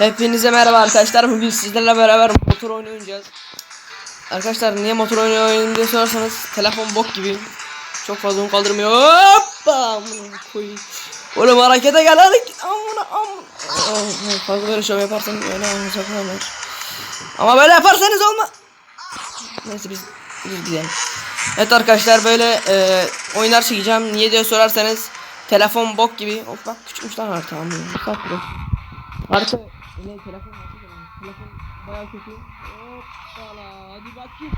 Hepinize merhaba arkadaşlar. Bugün sizlerle beraber motor oyunu oynayacağız. Arkadaşlar niye motor oyunu oynayayım diye sorarsanız telefon bok gibi. Çok fazla onu kaldırmıyor. Hoppa! Koyayım. Oğlum harekete gel hadi. Amına amına. Oh, Fazla böyle şov yaparsanız öyle anlayacaklar. Ama böyle yaparsanız olma. Neyse biz, biz gidelim. Evet arkadaşlar böyle e, oyunlar çekeceğim. Niye diye sorarsanız telefon bok gibi. Hop bak küçükmüş lan harita. Harita ne telefon var telefon bayağı kötü. Hoppala hadi bakayım.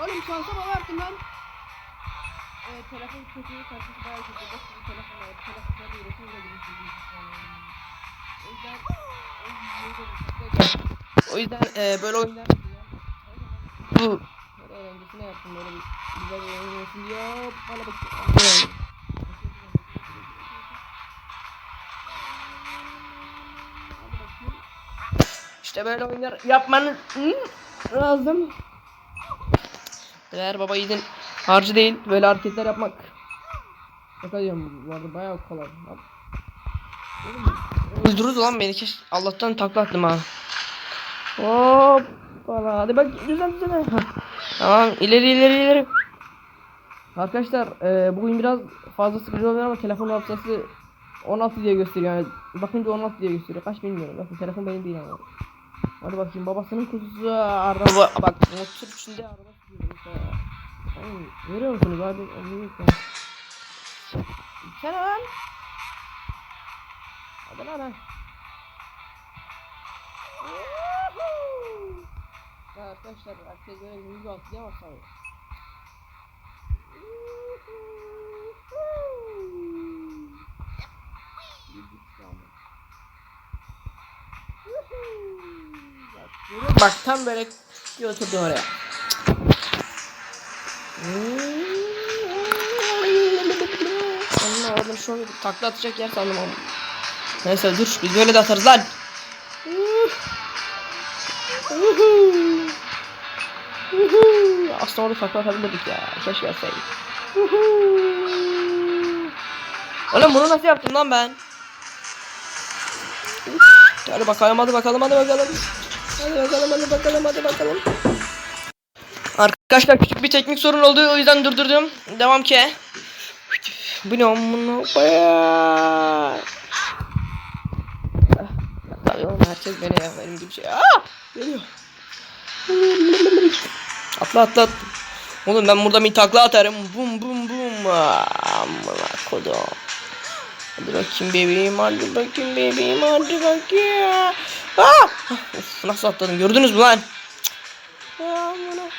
Oğlum şansa bana verdim lan. Evet telefon kötü, karşısı bayağı kötü. Bak bu telefon var. Telefon böyle üretim bile bilmiş. O yüzden o yüzden e, böyle oyunlar bu böyle eğlencesine yaptım böyle bir güzel bir oyun olsun diye bana bak. İşte böyle oyunlar yapmanın lazım. Eğer baba yiğidin harcı değil böyle hareketler yapmak. Şaka diyorum bu arada bayağı kolay. Öldürürüz lan beni keş Allah'tan takla attım ha. Hoppala hadi bak güzel. Hah. Tamam ileri ileri ileri. Arkadaşlar e, bugün biraz fazla sıkıcı oluyor ama telefon hafızası 16 diye gösteriyor yani bakınca 16 diye gösteriyor kaç bilmiyorum bakın telefon benim değil ama Hadi bakayım babasının kuzusu araba bak motor içinde araba sürüyor mesela. Oğlum, görüyor musunuz abi? Sen lan. Hadi lan lan. Arkadaşlar herkes böyle müzik altı Bak tam böyle oturdum oraya. Allah oradan şu takla atacak yer sandım ama. Neyse dur biz böyle de atarız lan. Aslında orada takla atabilirdik ya. Keşke atsaydık. Oğlum bunu nasıl yaptım lan ben? Hadi bakalım hadi bakalım hadi bakalım. Hadi bakalım hadi bakalım hadi bakalım. Arkadaşlar küçük bir teknik sorun oldu o yüzden durdurdum. Devam ki. Bu ne amına. Ah, Tabii oğlum herkes beni ya benim gibi şey. Aa! Geliyor. Atla atla. Oğlum ben burada bir takla atarım. Bum bum bum. Amına kodum. Hadi bakayım bebeğim hadi bakayım bebeğim hadi bakayım. Aa! Of, nasıl atladım gördünüz mü lan? Cık. Aman